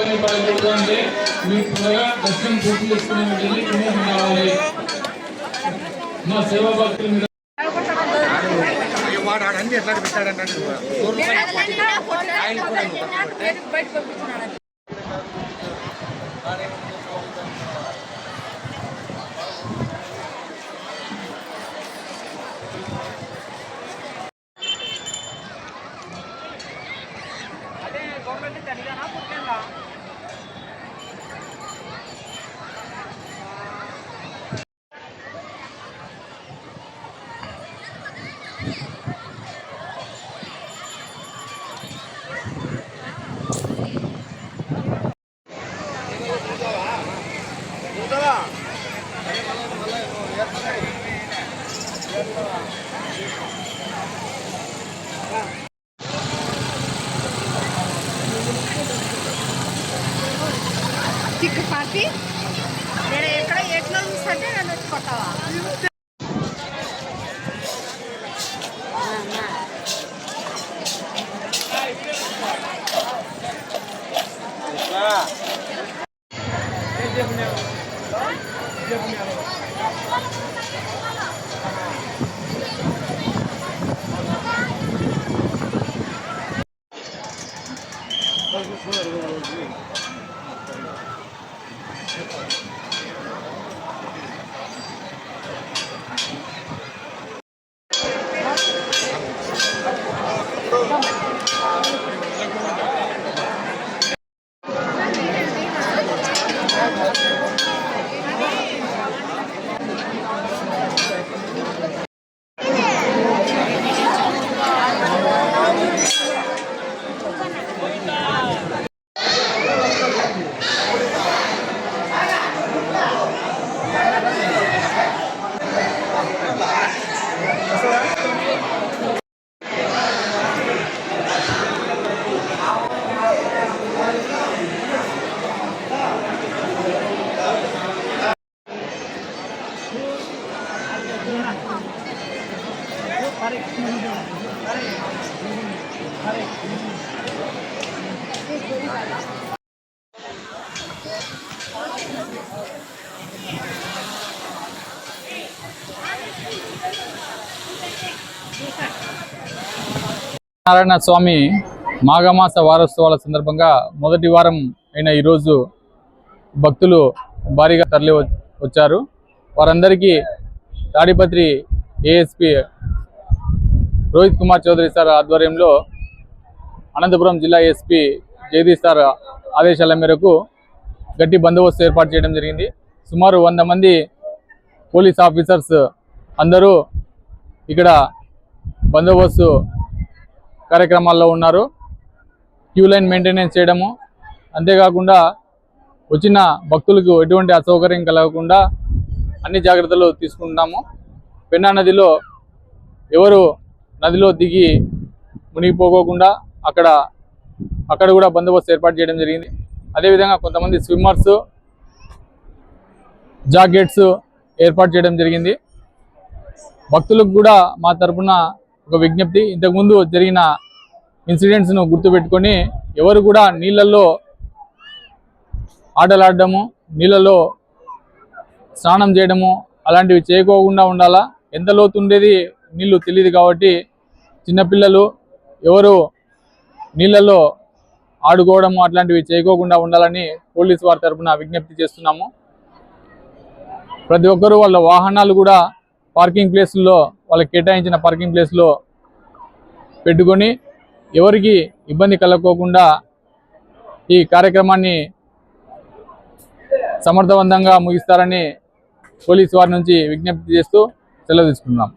ఇబ్బంది పడకూడదు అంటే మీరు త్వరగా దర్శనం పూర్తి చేసుకునే వెళ్ళి పుణ్యం కావాలి మా సేవా భక్తుల మీద వాడు ఆడన్నీ ఎట్లా పెట్టాడంటే வந்து தனியாக நான் கொடுத்தேன் Yeah. నారాయణ స్వామి మాఘమాస వారోత్సవాల సందర్భంగా మొదటి వారం అయిన ఈరోజు భక్తులు భారీగా తరలి వచ్చారు. వారందరికీ తాడిపత్రి ఏఎస్పి రోహిత్ కుమార్ చౌదరి సార్ ఆధ్వర్యంలో అనంతపురం జిల్లా ఎస్పీ జగదీష్ సార్ ఆదేశాల మేరకు గట్టి బందోబస్తు ఏర్పాటు చేయడం జరిగింది. సుమారు వంద మంది పోలీస్ ఆఫీసర్స్ అందరూ ఇక్కడ బందోబస్తు కార్యక్రమాల్లో ఉన్నారు. క్యూ లైన్ మెయింటెనెన్స్ చేయడము అంతేకాకుండా వచ్చిన భక్తులకు ఎటువంటి అసౌకర్యం కలగకుండా అన్ని జాగ్రత్తలు తీసుకుంటున్నాము పెన్నా నదిలో ఎవరు నదిలో దిగి మునిగిపోకోకుండా అక్కడ అక్కడ కూడా బందోబస్తు ఏర్పాటు చేయడం జరిగింది. అదేవిధంగా కొంతమంది స్విమ్మర్స్ జాకెట్స్ ఏర్పాటు చేయడం జరిగింది. భక్తులకు కూడా మా తరపున ఒక విజ్ఞప్తి ఇంతకుముందు జరిగిన ఇన్సిడెంట్స్ను గుర్తుపెట్టుకొని ఎవరు కూడా నీళ్ళల్లో ఆటలాడడము నీళ్ళలో స్నానం చేయడము అలాంటివి చేయకోకుండా ఉండాలా? ఎంత లోతు ఉండేది? నీళ్ళు తెలియదు కాబట్టి చిన్నపిల్లలు ఎవరు నీళ్ళలో ఆడుకోవడము అట్లాంటివి చేయకోకుండా ఉండాలని పోలీసు వారి తరపున విజ్ఞప్తి చేస్తున్నాము. ప్రతి ఒక్కరూ వాళ్ళ వాహనాలు కూడా పార్కింగ్ ప్లేస్లో వాళ్ళకి కేటాయించిన పార్కింగ్ ప్లేస్లో పెట్టుకొని ఎవరికి ఇబ్బంది కలగకోకుండా ఈ కార్యక్రమాన్ని సమర్థవంతంగా ముగిస్తారని పోలీసు వారి నుంచి విజ్ఞప్తి చేస్తూ సెలవు తీసుకున్నాం